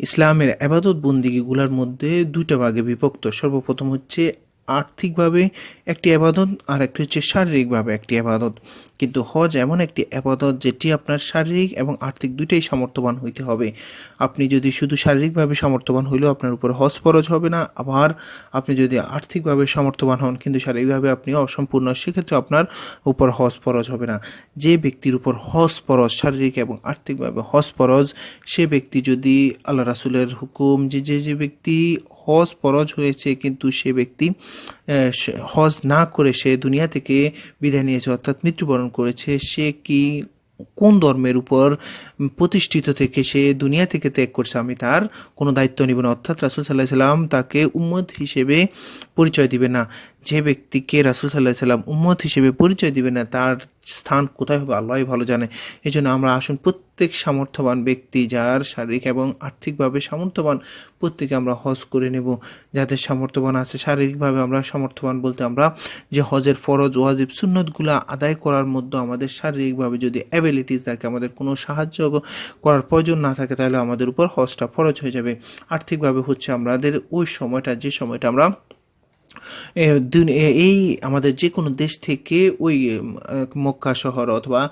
ইসলামের আবাদত বন্দিগুলার মধ্যে দুটা ভাগে বিভক্ত। সর্বপ্রথম হচ্ছে আর্থিকভাবে একটি আবাদত আর একটি হচ্ছে শারীরিকভাবে একটি আবাদত। কিন্তু হজ এমন একটি আবাদত যেটি আপনার শারীরিক এবং আর্থিক দুইটাই সামর্থ্যবান হইতে হবে। আপনি যদি শুধু শারীরিকভাবে সামর্থ্যবান হইলেও আপনার উপর হজ ফরজ হবে না, আবার আপনি যদি আর্থিকভাবে সামর্থ্যবান হন কিন্তু শারীরিকভাবে আপনি অসম্পূর্ণ, সেক্ষেত্রে আপনার উপর হজ ফরজ হবে না। যে ব্যক্তির উপর হজ ফরজ, শারীরিক এবং আর্থিকভাবে হজ ফরজ, সে ব্যক্তি যদি আল্লাহ রাসুলের হুকুম যে যে যে ব্যক্তি হজ ফরজ হয়েছে কিন্তু সে ব্যক্তি হজ না করে সে দুনিয়া থেকে বিদায় নিয়েছে, অর্থাৎ মৃত্যুবরণ করেছে, সে কি, কোন ধর্মের উপর প্রতিষ্ঠিত থেকে সে দুনিয়া থেকে ত্যাগ করছে আমি তার কোনো দায়িত্ব নিব না। অর্থাৎ রাসুল সাল্লাহ সাল্লাম তাকে উম্মদ হিসেবে পরিচয় দিবে না। যে ব্যক্তিকে রাসুল সাল্লাহ সাল্লাম উম্মত হিসেবে পরিচয় দিবে না, তার স্থান কোথায় হবে আল্লাহই ভালো জানে। এই জন্য আমরা আসুন প্রত্যেক সামর্থ্যবান ব্যক্তি, যার শারীরিক এবং আর্থিকভাবে সামর্থ্যবান প্রত্যেকে আমরা হজ করে নেব। যাদের সামর্থ্যবান আছে, শারীরিকভাবে আমরা সামর্থ্যবান বলতে আমরা যে হজের ফরজ, ওয়াজিব, সুন্নতগুলা আদায় করার মধ্যে আমাদের শারীরিকভাবে যদি অ্যাবিলিটিস থাকে, আমাদের কোনো সাহায্য করার প্রয়োজন না থাকে, তাহলে আমাদের উপর হজটা ফরজ হয়ে যাবে। আর্থিকভাবে হচ্ছে আমাদের ওই সময়টা, যে সময়টা আমরা এই আমাদের যে কোনো দেশ থেকে ওই মক্কা শহর অথবা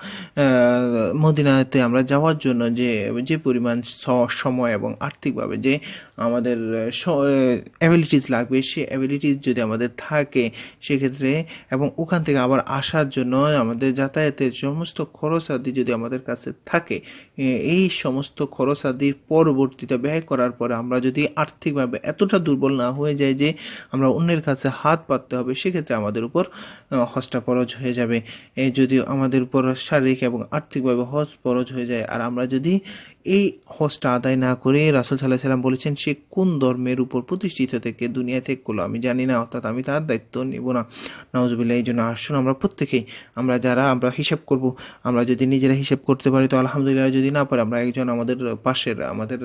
মদিনাতে আমরা যাওয়ার জন্য যে যে পরিমাণ সময় এবং আর্থিকভাবে যে আমাদের অ্যাবিলিটিস লাগবে, সে অ্যাবিলিটিস যদি আমাদের থাকে সেক্ষেত্রে এবং ওখান থেকে আবার আসার জন্য আমাদের যাতায়াতের সমস্ত খরচাদি যদি আমাদের কাছে থাকে এই সমস্ত খরচাদির পরবর্তীতে ব্যয় করার পরে আমরা যদি আর্থিকভাবে এতটা দুর্বল না হয়ে যায় যে আমরা অন্যের কাছে হাত পাততে হবে, সেক্ষেত্রে আমাদের উপর হজটা পরজ হয়ে যাবে। যদি আমাদের উপর শারীরিক এবং আর্থিকভাবে হজ পরজ হয়ে যায়, আর আমরা যদি এই হজটা আদায় না করে রাসুল সাল্লাহ সাল্লাম বলেছেন, সে কোন ধর্মের উপর প্রতিষ্ঠিত থেকে দুনিয়া থেকে করল? আমি জানি না, অর্থাৎ আমি তার দায়িত্ব নিব না। নওয়াজবিল্লাহ এই জন্য আসুন, আমরা প্রত্যেকেই, আমরা যারা, আমরা হিসাব করব। আমরা যদি নিজেরা হিসাব করতে পারি, তো আলহামদুলিল্লাহ, যদি না পারি, আমরা একজন আমাদের পাশের, আমাদের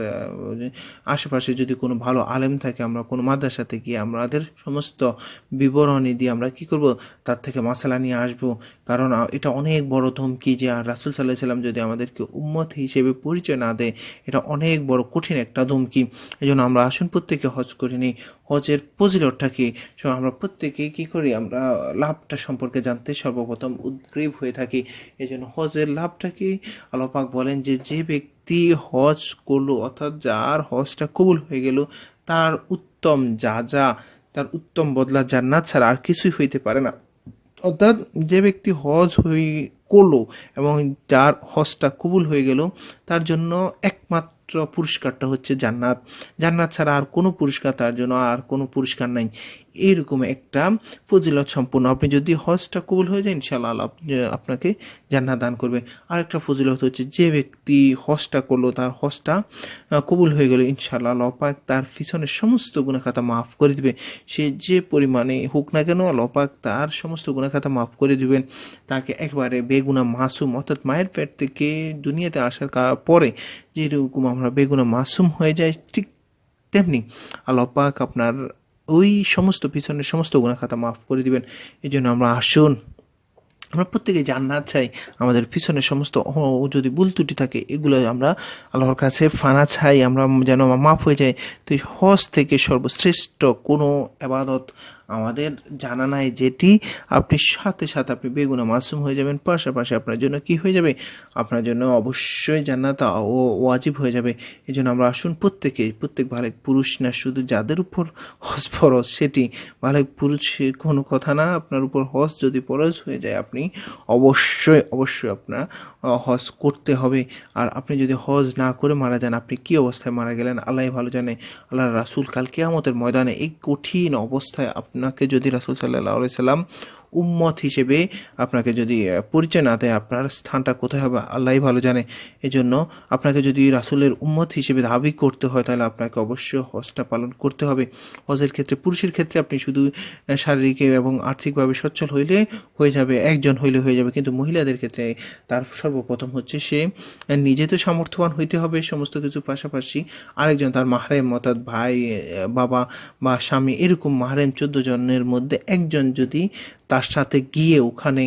আশেপাশে যদি কোনো ভালো আলেম থাকে, আমরা কোনো মাদ্রাসাতে গিয়ে আমাদের সমস্ত বিবরণী দিয়ে আমরা কি করব? তার থেকে মশালা নিয়ে আসব। কারণ এটা অনেক বড় ধমকি যে, আর রাসুল সাল্লাহ সাল্লাম যদি আমাদেরকে উম্মত হিসেবে পরিচয় না দেয়। এটা অনেক বড় কঠিন একটা ধমকি। এই জন্য আমরা আসুন, প্রত্যেকে হজ করে নিই। হজের ফজিলতটা কি? আমরা প্রত্যেকে কি করি? আমরা লাভটা সম্পর্কে জানতে সর্বপ্রথম উদ্গ্রীব হয়ে থাকি। এই জন্য হজের লাভটা কি? আল্লাপাক বলেন যে যে ব্যক্তি হজ করল, অর্থাৎ যার হজটা কবুল হয়ে গেল, তার উত্তম যা যা, তার উত্তম বদলা জান্নাত ছাড়া আর কিছুই হইতে পারে না। অর্থাৎ যে ব্যক্তি হজ হয়ে করল এবং যার হজটা কবুল হয়ে গেল, তার জন্য একমাত্র পুরস্কারটা হচ্ছে জান্নাত। জান্নাত ছাড়া আর কোনো পুরস্কার তার জন্য আর কোনো পুরস্কার নাই। এইরকম একটা ফজিলত সম্পূর্ণ আপনি যদি হজটা কবুল হয়ে যায় ইনশাল্লাহ আপ- আপনাকে জান্নাত দান করবে। আরেকটা ফজিলত হচ্ছে যে ব্যক্তি হজটা করল, তার হজটা কবুল হয়ে গেল, ইনশাআল্লাহ লপাক তার পিছনের সমস্ত গুণাখাতা মাফ করে দিবে। সে যে পরিমাণে হোক না কেন লপাক তার সমস্ত গুণাখাতা মাফ করে দিবেন। তাকে একবারে বেগুনা মাসুম, অর্থাৎ মায়ের পেট থেকে দুনিয়াতে আসার পরে যেরকম আমরা বেগুনা মাসুম হয়ে যাই, ঠিক তেমনি আল্লাহ পাক আপনার ওই সমস্ত পিছনের সমস্ত গুণাখাতা মাফ করে দিবেন। এই জন্য আমরা আসুন আমরা প্রত্যেকে জান্নাত চাই। আমাদের পিছনে সমস্ত যদি ভুল ত্রুটি থাকে, এগুলো আমরা আল্লাহর কাছে ফানা চাই, আমরা যেন মাফ হয়ে যাই। তো এই হজ থেকে সর্বশ্রেষ্ঠ কোনো আবাদত আমাদের জানা নাই যেটি, আপনি সাথে সাথে আপনি বেগুনা মাসুম হয়ে যাবেন, পাশাপাশি আপনার জন্য কি হয়ে যাবে? আপনার জন্য অবশ্যই জান্নাত ও ওয়াজিব হয়ে যাবে। এই জন্য আমরা আসুন প্রত্যেকে, প্রত্যেক ভালো পুরুষ না, শুধু যাদের উপর হজ ফরজ সেটি, ভালো পুরুষ কোনো কথা না, আপনার উপর হজ যদি ফরজ হয়ে যায়, আপনি অবশ্যই অবশ্যই আপনার হজ করতে হবে। আর আপনি যদি হজ না করে মারা যান, আপনি কি অবস্থায় মারা গেলেন? আল্লাহ ভালো জানে। আল্লাহ রাসুল কাল কেয়ামতের ময়দানে এই কঠিন অবস্থায় আপনাকে যদি রাসুল সাল্লাহ সাল্লাম উম্মত হিসেবে আপনাকে যদি পরিচয় না দেয় আপনার স্থানটা কোথায় হবে আল্লাহই ভালো জানে। এই জন্য আপনাকে যদি রাসুলের উম্মত হিসেবে দাবি করতে হয়, তাহলে আপনাকে অবশ্যই হজটা পালন করতে হবে। হজের ক্ষেত্রে, পুরুষের ক্ষেত্রে আপনি শুধু শারীরিক এবং আর্থিকভাবে সচ্ছল হইলে হয়ে যাবে, একজন হইলে হয়ে যাবে। কিন্তু মহিলাদের ক্ষেত্রে তার সর্বপ্রথম হচ্ছে সে নিজে তো সামর্থ্যবান হইতে হবে সমস্ত কিছু পাশাপাশি। আরেকজন তার মাহরেম অর্থাৎ ভাই বাবা বা স্বামী, এরকম মাহারেম চোদ্দ জনের মধ্যে একজন যদি তার সাথে গিয়ে ওখানে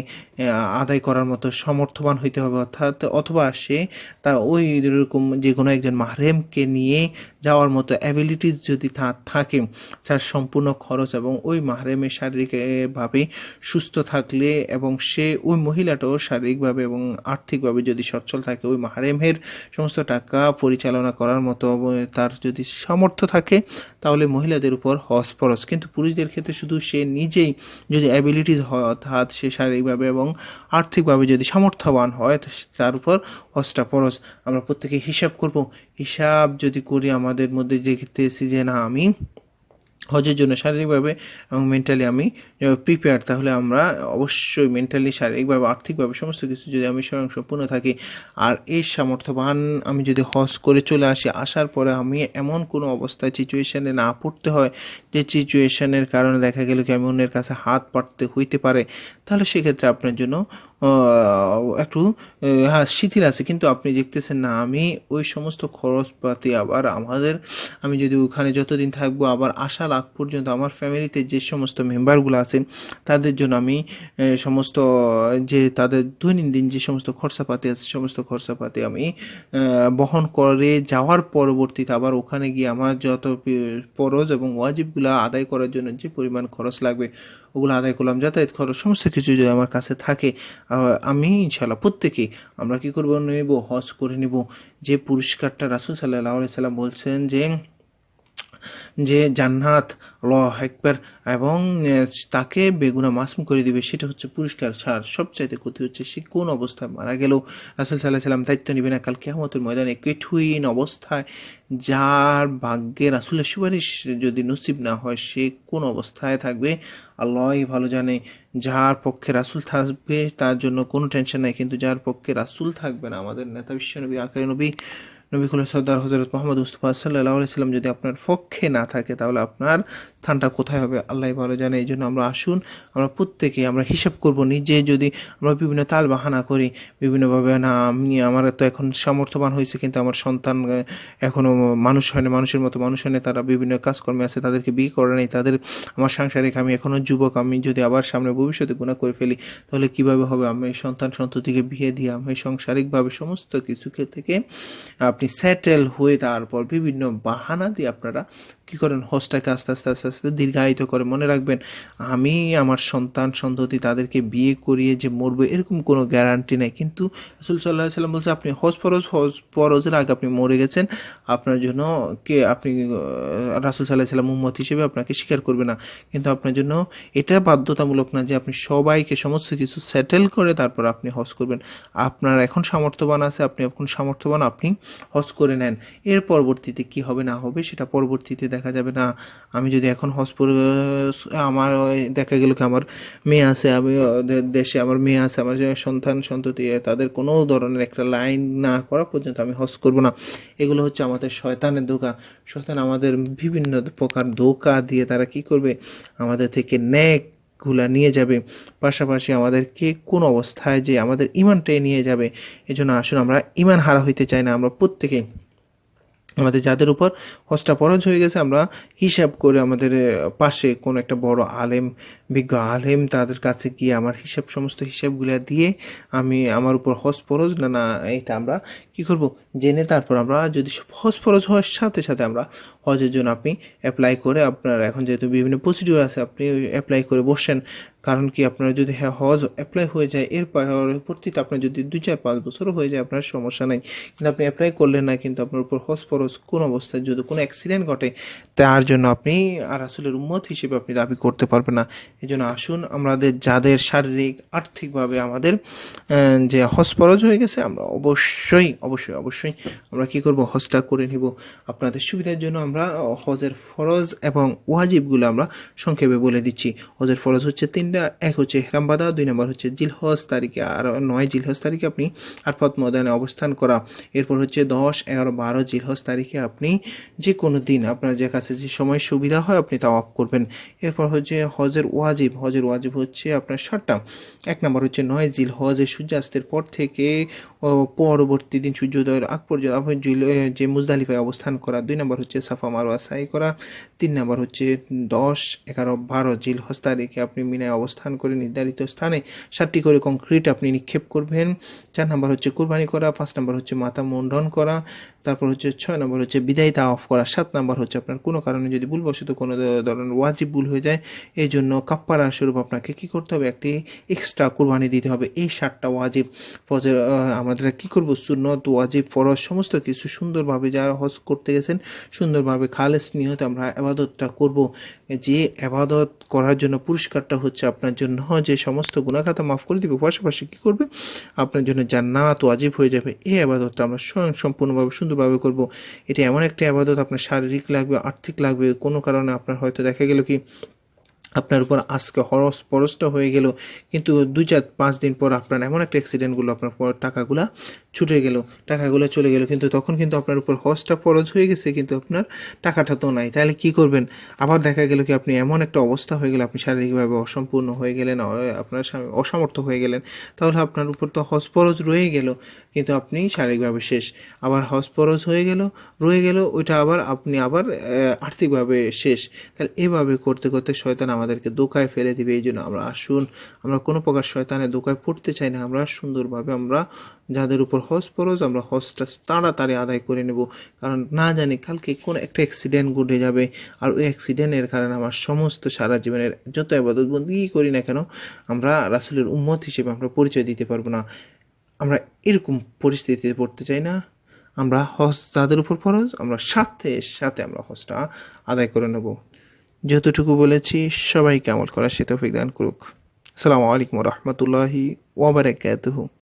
আদায় করার মতো সমর্থবান হইতে হবে অর্থাৎ, অথবা সে তা ওই রকম যে কোনো একজন মাহরেমকে নিয়ে যাওয়ার মতো অ্যাবিলিটিস যদি থাকে, তার সম্পূর্ণ খরচ এবং ওই মাহরেমের শারীরিকভাবে সুস্থ থাকলে এবং সে, ওই মহিলাটাও শারীরিকভাবে এবং আর্থিকভাবে যদি সচ্ছল থাকে, ওই মাহরেমের সমস্ত টাকা পরিচালনা করার মতো তার যদি সামর্থ্য থাকে, তাহলে মহিলাদের উপর হজ ফরজ কিন্তু পুরুষদের ক্ষেত্রে শুধু সে নিজেই যদি অ্যাবিলিটিস হয়, অর্থাৎ সে শারীরিকভাবে এবং আর্থিকভাবে যদি সামর্থ্যবান হয় তার উপর ফরজ আমরা প্রত্যেকে হিসাব করব। হিসাব যদি করি আমাদের মধ্যে দেখতেছি যে না, আমি হজের জন্য শারীরিকভাবে এবং মেন্টালি আমি প্রিপেয়ার তাহলে আমরা অবশ্যই মেন্টালি শারীরিকভাবে, আর্থিকভাবে সমস্ত কিছু যদি আমি স্বয়ং সম্পূর্ণ থাকি, আর এই সামর্থ্যবান আমি যদি হজ করে চলে আসি, আসার পরে আমি এমন কোনো অবস্থায় সিচুয়েশানে না পড়তে হয়, যে সিচুয়েশানের কারণে দেখা গেল কি আমি অন্যের কাছে হাত পাততে হইতে পারে, তাহলে সেক্ষেত্রে আপনার জন্য একটু হ্যাঁ শিথিল আছে, কিন্তু আপনি দেখতেছেন না, আমি ওই সমস্ত খরচপাতি আবার আমাদের, আমি যদি ওখানে যতদিন থাকব, আবার আসার আগ পর্যন্ত আমার ফ্যামিলিতে যে সমস্ত মেম্বারগুলো আছেন তাদের জন্য আমি সমস্ত, যে তাদের দৈনন্দিন যে সমস্ত খরচাপাতি আছে, সমস্ত খরচাপাতি আমি বহন করে যাওয়ার পরবর্তীতে আবার ওখানে গিয়ে আমার যত পি- ফরজ এবং ওয়াজিবগুলো আদায় করার জন্য যে পরিমাণ খরচ লাগবে ওগুলো আদায় করলাম, যাতায়াত খরচ, সমস্ত কিছু যদি আমার কাছে থাকে আমি ইনশাল্লাহ প্রত্যেকে আমরা কি করব, নেব, হজ করে নেব। যে পুরস্কারটা রাসুল সাল্লাহ সাল্লাম বলছেন যে যে জান্নাত ল একবার এবং তাকে বেগুনা মাসুম করে দিবে, সেটা হচ্ছে পুরস্কার ছাড়। সবচাইতে ক্ষতি হচ্ছে সে কোন অবস্থায় মারা গেলেও রাসুল সাল্লাহ সাল্লাম দায়িত্ব নেবে না। কাল কেমতের ময়দানে কঠিন অবস্থায় যার ভাগ্যে রাসুলের সুপারিশ যদি নসিব না হয়, সে কোন অবস্থায় থাকবে? আল্লাহই ভালো জানে। যার পক্ষে রাসুল থাকবে, তার জন্য কোনো টেনশন নাই। কিন্তু যার পক্ষে রাসুল থাকবে না, আমাদের নেতা বিশ্বনবী আকারে নবী নবী খুলের সর্দার হজরত মোহাম্মদ মুস্তফা সাল্লাহ সাল্লাম যদি আপনার পক্ষে না থাকে, তাহলে আপনার স্থানটা কোথায় হবে? আল্লাহ ভালো জানে, এই জন্য আমরা আসুন, আমরা প্রত্যেকে আমরা হিসাব করব নিজে যদি আমরা বিভিন্ন তাল বাহানা করি, বিভিন্নভাবে, না, আমি, আমার তো এখন সামর্থ্যবান হয়েছে, কিন্তু আমার সন্তান এখনও মানুষ হয় না, মানুষের মতো মানুষ হয় না, তারা বিভিন্ন কাজকর্মে আছে, তাদেরকে বিয়ে করে নেই, তাদের, আমার সাংসারিক, আমি এখনও যুবক, আমি যদি আবার সামনে ভবিষ্যতে গুণা করে ফেলি, তাহলে কীভাবে হবে? আমি সন্তান সন্ততিকে বিয়ে দিয়ে, আমি সাংসারিকভাবে সমস্ত কিছু থেকে আপনি সেটেল হয়ে তারপর বিভিন্ন বাহানা দিয়ে আপনারা কি করেন? হজটাকে আস্তে আস্তে আস্তে আস্তে দীর্ঘায়িত করে মনে রাখবেন, আমি আমার সন্তান সন্ততি তাদেরকে বিয়ে করিয়ে যে মরবো এরকম কোনো গ্যারান্টি নেই। কিন্তু রসুল সাল্লাহ সাল্লাম বলছে, আপনি হজ ফরজ, হজ ফরজের আগে আপনি মরে গেছেন, আপনার জন্য কে আপনি রাসুল সাল্লাহ সাল্লাম উম্মত হিসেবে আপনাকে স্বীকার করবে না। কিন্তু আপনার জন্য এটা বাধ্যতামূলক না যে আপনি সবাইকে সমস্ত কিছু সেটেল করে তারপর আপনি হজ করবেন। আপনার এখন সামর্থ্যবান আছে, আপনি এখন সামর্থ্যবান, আপনি হজ করে নেন। এর পরবর্তীতে কি হবে, না হবে, সেটা পরবর্তীতে দেখা যাবে না। আমি যদি এখন হজ আমার, দেখা গেল কি আমার মেয়ে আছে, আমি দেশে আমার মেয়ে আছে, আমার সন্তান, সন্ততি, তাদের কোনো ধরনের একটা লাইন না করা পর্যন্ত আমি হজ করব না। এগুলো হচ্ছে আমাদের শয়তানের ধোকা। শয়তান আমাদের বিভিন্ন প্রকার ধোকা দিয়ে তারা কি করবে? আমাদের থেকে ন্যাক গুলা নিয়ে যাবে, পাশাপাশি আমাদেরকে কোন অবস্থায় যে আমাদের ইমানটাই নিয়ে যাবে, এজন্য আসুন আমরা ইমান হারা হইতে চাই না, আমরা প্রত্যেকে আমাদের যাদের উপর হজটা পরজ হয়ে গেছে, আমরা হিসাব করে আমাদের পাশে কোন একটা বড় আলেম, বিজ্ঞ আলেম তাদের কাছে গিয়ে আমার হিসাব, সমস্ত হিসাবগুলো দিয়ে আমি আমার উপর হজ পরজ না না, এটা আমরা কি করব? জেনে তারপর আমরা যদি ফরজ হওয়ার সাথে সাথে আমরা হজের জন্য আপনি অ্যাপ্লাই করে আপনার এখন যেহেতু বিভিন্ন প্রসিডিউর আছে, আপনি অ্যাপ্লাই করে বসেন। কারণ কি আপনার যদি হ্যাঁ হজ অ্যাপ্লাই হয়ে যায়, এর পরবর্তীতে আপনার যদি দুই চার পাঁচ বছরও হয়ে যায়, আপনার সমস্যা নাই। কিন্তু আপনি অ্যাপ্লাই করলেন না, কিন্তু আপনার উপর হজ ফরজ কোন অবস্থায় যদি কোনো অ্যাক্সিডেন্ট ঘটে, তার জন্য আপনি আর আসলের উম্মত হিসেবে আপনি দাবি করতে পারবেন না। এই জন্য আসুন, আমাদের যাদের শারীরিক, আর্থিকভাবে আমাদের যে হজ ফরজ হয়ে গেছে, আমরা অবশ্যই অবশ্যই অবশ্যই আমরা কি করব? হজটা করে নিব। আপনাদের সুবিধার জন্য আমরা হজের ফরজ এবং ওয়াজিবগুলো আমরা সংক্ষেপে বলে দিচ্ছি। হজের ফরজ হচ্ছে তিনটা, এক হচ্ছে হেরাম বাঁধা, দুই নম্বর হচ্ছে জিলহজ তারিখে, আর নয় জিলহজ তারিখে আপনি আরফত ময়দানে অবস্থান করা। এরপর হচ্ছে দশ, এগারো, বারো জিলহজ তারিখে আপনি যে কোনো দিন আপনার যে কাছে যে সময় সুবিধা হয় আপনি তাওয়াফ করবেন। এরপর হচ্ছে হজের ওয়াজিব হজের ওয়াজিব হচ্ছে আপনার সাতটা। এক নম্বর হচ্ছে নয় জিল হজের সূর্যাস্তের পর থেকে পরবর্তী দিন সূর্যোদয়ের আগ পর্যন্ত যে মুজদালিফায় অবস্থান করা, দুই নম্বর হচ্ছে সাফা মারোয়া সাই করা, তিন নম্বর হচ্ছে দশ, এগারো, বারো জিল হজ তারিখে আপনি মিনায় অবস্থান করে নির্ধারিত স্থানে সাতটি করে কংক্রিট আপনি নিক্ষেপ করবেন, চার নম্বর হচ্ছে কুরবানি করা, পাঁচ নম্বর হচ্ছে মাথা মুন্ডন করা, তারপর হচ্ছে ছয় নম্বর হচ্ছে বিদায় তা অফ করা, সাত নম্বর হচ্ছে আপনার কোনো কারণে যদি ভুলবশত কোনো ধরনের ওয়াজিব ভুল হয়ে যায় এই জন্য কাপ্পারা স্বরূপ আপনাকে কি করতে হবে? একটি এক্সট্রা কুরবানি দিতে হবে, এই সাতটা ওয়াজিব ফজর আমাদের কি করব? সুন্নত ওয়াজিব ফরজ সমস্ত কিছু সুন্দরভাবে যারা হজ করতে গেছেন, সুন্দরভাবে খালেস নিয়তে আমরা আবাদতটা করব। যে আবাদত করার জন্য পুরস্কারটা হচ্ছে আপনার জন্য। যে সমস্ত গুণাখাতা মাফ করে দিবে, পাশাপাশি কী করবে? আপনার জন্য জান্নাত ওয়াজিব হয়ে যাবে। এই আবাদতটা আমরা স্বয়ং সম্পূর্ণভাবে সুন্দরভাবে করব। এটা এমন একটা আবাদত, আপনার শারীরিক লাগবে, আর্থিক লাগবে, কোনো কারণে আপনার হয়তো দেখা গেল কি আপনার উপর আজকে হরস পরশটা হয়ে গেল। কিন্তু দুই চার পাঁচ দিন পর আপনার এমন একটা অ্যাক্সিডেন্টগুলো আপনার টাকাগুলা ছুটে গেল, টাকাগুলো চলে গেল, কিন্তু তখন কিন্তু আপনার উপর হজটা ফরজ হয়ে গেছে, কিন্তু আপনার টাকাটা তো নাই। তাহলে কি করবেন? আবার দেখা গেল কি আপনি এমন একটা অবস্থা হয়ে গেল, আপনি শারীরিকভাবে অসম্পূর্ণ হয়ে গেলেন আপনার অসামর্থ্য হয়ে গেলেন, তাহলে আপনার উপর তো হজ ফরজ রয়ে গেল, কিন্তু আপনি শারীরিকভাবে শেষ। আবার হজ ফরজ হয়ে গেল, রয়ে গেল, ওইটা আবার আপনি আবার আর্থিকভাবে শেষ। তাহলে এভাবে করতে করতে শয়তান আমাদেরকে দোকায় ফেলে দিবে, এই জন্য আমরা আসুন। আমরা কোনো প্রকার শয়তানের দোকায় পড়তে চাই না, আমরা সুন্দরভাবে আমরা যাদের উপর হজ ফরজ আমরা হজটা তাড়াতাড়ি আদায় করে নেব। কারণ না জানি কালকে কোন একটা অ্যাক্সিডেন্ট ঘটে যাবে আর ওই অ্যাক্সিডেন্টের কারণে আমার সমস্ত সারা জীবনের যত আবাদত বন্দি করি না কেন, আমরা রাসুলের উম্মত হিসেবে আমরা পরিচয় দিতে পারব না। আমরা এরকম পরিস্থিতিতে পড়তে চাই না। আমরা হজ যাদের উপর ফরজ, আমরা সাথে সাথে আমরা হজটা আদায় করে নেব। যতটুকু বলেছি, সবাইকে আমল করার সে তৌফিক দান করুক। আসসালামু আলাইকুম রহমতুল্লাহি ওবরাকাতুহু